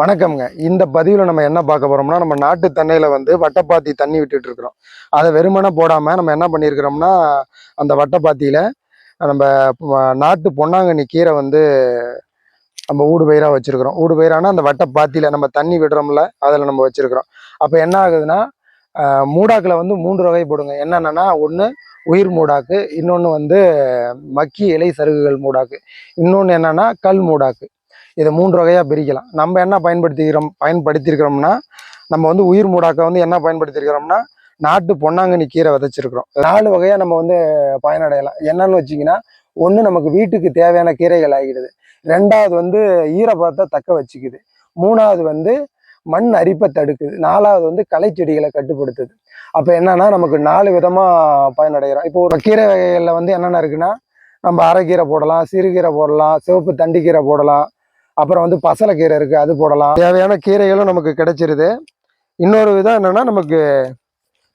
வணக்கம்ங்க. இந்த பதிவில் நம்ம என்ன பார்க்க போறோம்னா நம்ம நாட்டு தென்னையில் வந்து வட்டப்பாத்தி தண்ணி விட்டுட்டு இருக்கிறோம். அதை வெறுமனே போடாம நம்ம என்ன பண்ணியிருக்கிறோம்னா அந்த வட்டப்பாத்தியில நம்ம நாட்டு பொன்னாங்கண்ணி கீரை வந்து நம்ம ஊடு பயிராக வச்சிருக்கிறோம். ஊடு பயிரானா அந்த வட்டப்பாத்தியில நம்ம தண்ணி விடுறோம்ல அதில் நம்ம வச்சிருக்கிறோம். அப்போ என்ன ஆகுதுன்னா மூடாக்கில் வந்து மூன்று வகை போடுங்க. என்னென்னா ஒன்று உயிர் மூடாக்கு இன்னொன்று வந்து மக்கி இலை சருகுகள் மூடாக்கு. இன்னொன்று என்னன்னா கல் மூடாக்கு. இதை மூன்று வகையாக பிரிக்கலாம். நம்ம என்ன பயன்படுத்திக்கிறோம் பயன்படுத்தியிருக்கிறோம்னா நம்ம வந்து உயிர் மூடாக்க வந்து என்ன பயன்படுத்தியிருக்கிறோம்னா நாட்டு பொன்னாங்கண்ணி கீரை விதைச்சிருக்கிறோம். நாலு வகையாக நம்ம வந்து பயனடையலாம். என்னன்னு வச்சிங்கன்னா ஒன்று நமக்கு வீட்டுக்கு தேவையான கீரைகள் ஆகிடுது. ரெண்டாவது வந்து ஈரப்பதத்தை தக்க வச்சுக்குது. மூணாவது வந்து மண் அரிப்பை தடுக்குது. நாலாவது வந்து களை செடிகளை கட்டுப்படுத்துது. அப்போ என்னன்னா நமக்கு நாலு விதமாக பயனடைகிறோம். இப்போ ஒரு கீரை வகைகளில் வந்து என்னென்ன இருக்குன்னா நம்ம அரைக்கீரை போடலாம் சிறுகீரை போடலாம் சிவப்பு தண்டிக்கீரை போடலாம் அப்புறம் வந்து பசலைக்கீரை இருக்குது அது போடலாம். தேவையான கீரைகளும் நமக்கு கிடைச்சிருது. இன்னொரு விதம் என்னென்னா நமக்கு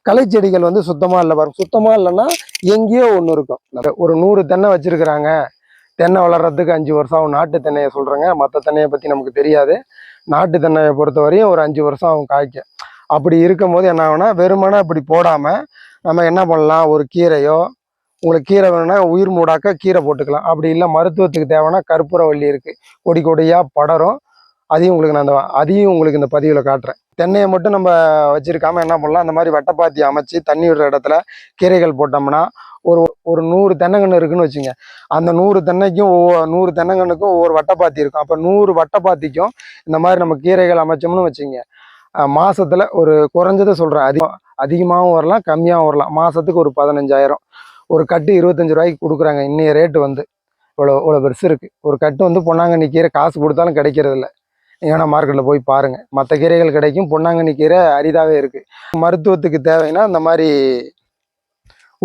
களை செடிகள் வந்து சுத்தமாக இல்லை பாருங்க. சுத்தமாக இல்லைன்னா எங்கேயோ ஒன்று இருக்கும். ஒரு நூறு தென்னை வச்சிருக்கிறாங்க. தென்னை வளர்கிறதுக்கு அஞ்சு வருஷம் ஆகும். நாட்டு தென்னையை சொல்கிறேங்க மற்ற தென்னையை பற்றி நமக்கு தெரியாது. நாட்டு தென்னையை பொறுத்த வரையும் ஒரு அஞ்சு வருஷம் ஆகும் காய்க்க. அப்படி இருக்கும் போது என்ன ஆகும்னா வெறுமனே இப்படி போடாமல் நம்ம என்ன பண்ணலாம்? ஒரு கீரையோ உங்களுக்கு கீரை வேணும்னா உயிர் மூடாக்க கீரை போட்டுக்கலாம். அப்படி இல்லை மருத்துவத்துக்கு தேவைன்னா கற்பூரவள்ளி இருக்குது கொடி கொடியாக படரும். அதையும் உங்களுக்கு நான் அந்த அதையும் உங்களுக்கு இந்த பதிவில் காட்டுறேன். தென்னையை மட்டும் நம்ம வச்சுருக்காமல் என்ன பண்ணலாம்? அந்த மாதிரி வட்டப்பாத்தி அமைச்சு தண்ணி விடுற இடத்துல கீரைகள் போட்டோம்னா ஒரு ஒரு நூறு தென்னங்கன்று இருக்குன்னு வச்சுங்க. அந்த நூறு தென்னைக்கும் ஒவ்வொரு நூறு தென்னங்கன்றுக்கும் ஒவ்வொரு வட்டப்பாத்தி இருக்கும். அப்போ நூறு வட்டப்பாத்திக்கும் இந்த மாதிரி நம்ம கீரைகள் அமைச்சோம்னு வச்சுங்க. மாதத்தில் ஒரு குறைஞ்சதை சொல்கிறேன் அதிகம் அதிகமாகவும் வரலாம் கம்மியாகவும் வரலாம். மாதத்துக்கு ஒரு பதினஞ்சாயிரம். ஒரு கட்டு இருபத்தஞ்சு ரூபாய்க்கு கொடுக்குறாங்க. இன்றைய ரேட்டு வந்து. இவ்வளோ இவ்வளோ பெருசு இருக்குது ஒரு கட்டு வந்து பொன்னாங்கண்ணி கீரை காசு கொடுத்தாலும் கிடைக்கிறதில்ல. ஏன்னா மார்க்கெட்டில் போய் பாருங்கள் மற்ற கீரைகள் கிடைக்கும். பொன்னாங்கண்ணி கீரை அரிதாகவே இருக்குது மருத்துவத்துக்கு தேவைன்னா இந்த மாதிரி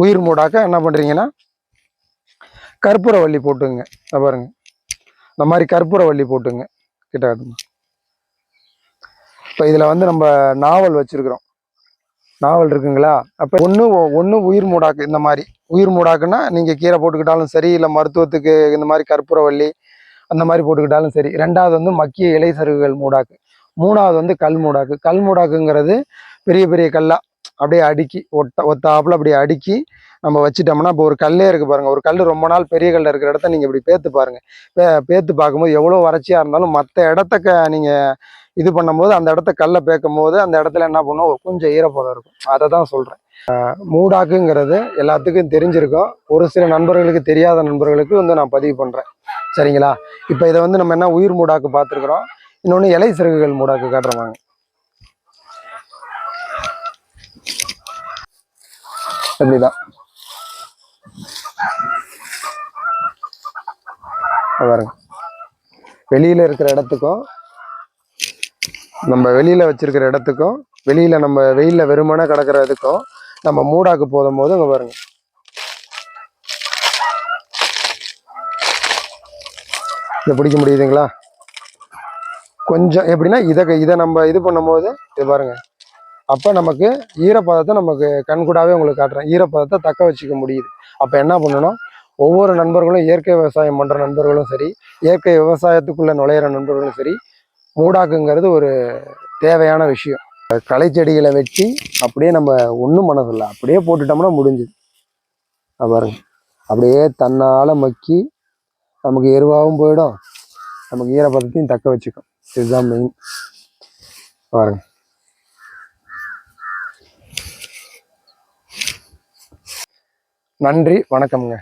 உயிர் மூடாக்க என்ன பண்ணுறீங்கன்னா கற்பூரவள்ளி போட்டுங்க பாருங்க. இந்த மாதிரி கற்பூரவள்ளி போட்டுங்க கிட்ட இப்போ இதில் வந்து நம்ம நாவல் வச்சுருக்குறோம். நாவல் இருக்குங்களா? அப்போ ஒன்று ஒன்று உயிர் மூடாக்கு இந்த மாதிரி. உயிர் மூடாக்குன்னா நீங்கள் கீரை போட்டுக்கிட்டாலும் சரி இல்லை மருத்துவத்துக்கு இந்த மாதிரி கற்பூரவள்ளி அந்த மாதிரி போட்டுக்கிட்டாலும் சரி. ரெண்டாவது வந்து மக்கிய இலை சருகுகள் மூடாக்கு. மூணாவது வந்து கல் மூடாக்கு. கல் மூடாக்குங்கிறது பெரிய பெரிய கல்லா. அப்படியே அடுக்கி ஒட்ட ஒத்தாப்புல அப்படியே அடுக்கி நம்ம வச்சிட்டோம்னா இப்போ ஒரு கல்லே இருக்கு பாருங்க. ஒரு கல் ரொம்ப நாள் பெரிய கல்ல இருக்கிற இடத்த நீங்க இப்படி பேத்து பாருங்க. பே பேத்து பார்க்கும்போது எவ்வளோ வறட்சியா இருந்தாலும் மற்ற இடத்த க நீங்க இது பண்ணும்போது அந்த இடத்த கல்லை பேக்கும் போது அந்த இடத்துல என்ன பண்ணுவோம்? கொஞ்சம் ஈரப்பதம் இருக்கும். அதை தான் சொல்கிறேன் மூடாக்குங்கிறது எல்லாத்துக்கும் தெரிஞ்சிருக்கும். ஒரு சில நண்பர்களுக்கு தெரியாத நண்பர்களுக்கு வந்து நான் பதிவு பண்ணுறேன் சரிங்களா? இப்போ இதை வந்து நம்ம என்ன உயிர் மூடாக்கு பார்த்துருக்குறோம். இன்னொன்று இலை சிறகுகள் மூடாக்கு காட்டுறவாங்க அப்படிதான். பாருங்க. வெளியில் இருக்கிற இடத்துக்கும் நம்ம வெளியில் வச்சுருக்கிற இடத்துக்கும் வெளியில் நம்ம வெயிலில் வெறுமனே கிடக்கிற இதுக்கும் நம்ம மூடாக்கு போதும் போது அங்கே பாருங்க. இதை பிடிக்க முடியுதுங்களா? கொஞ்சம் எப்படின்னா இதை இதை நம்ம இது பண்ணும்போது இது பாருங்க. அப்போ நமக்கு ஈரப்பதத்தை நமக்கு கண்கூடாவே உங்களுக்கு காட்டுறேன். ஈரப்பதத்தை தக்க வச்சுக்க முடியுது. அப்போ என்ன பண்ணணும் ஒவ்வொரு நண்பர்களும் இயற்கை விவசாயம் பண்ணுற நண்பர்களும் சரி இயற்கை விவசாயத்துக்குள்ள நுழையிற நண்பர்களும் சரி மூடாக்குங்கிறது ஒரு தேவையான விஷயம். களை செடிகளை வெட்டி அப்படியே நம்ம ஒன்றும் பண்ணதில்லை. அப்படியே போட்டுட்டோம்னா முடிஞ்சுது. பாருங்க. அப்படியே தன்னால் மக்கி நமக்கு எருவாகவும் போயிடும். நமக்கு ஈரப்பதத்தையும் தக்க வச்சுக்கும். இதுதான் மெயின் பாருங்க. நன்றி. வணக்கம்ங்க.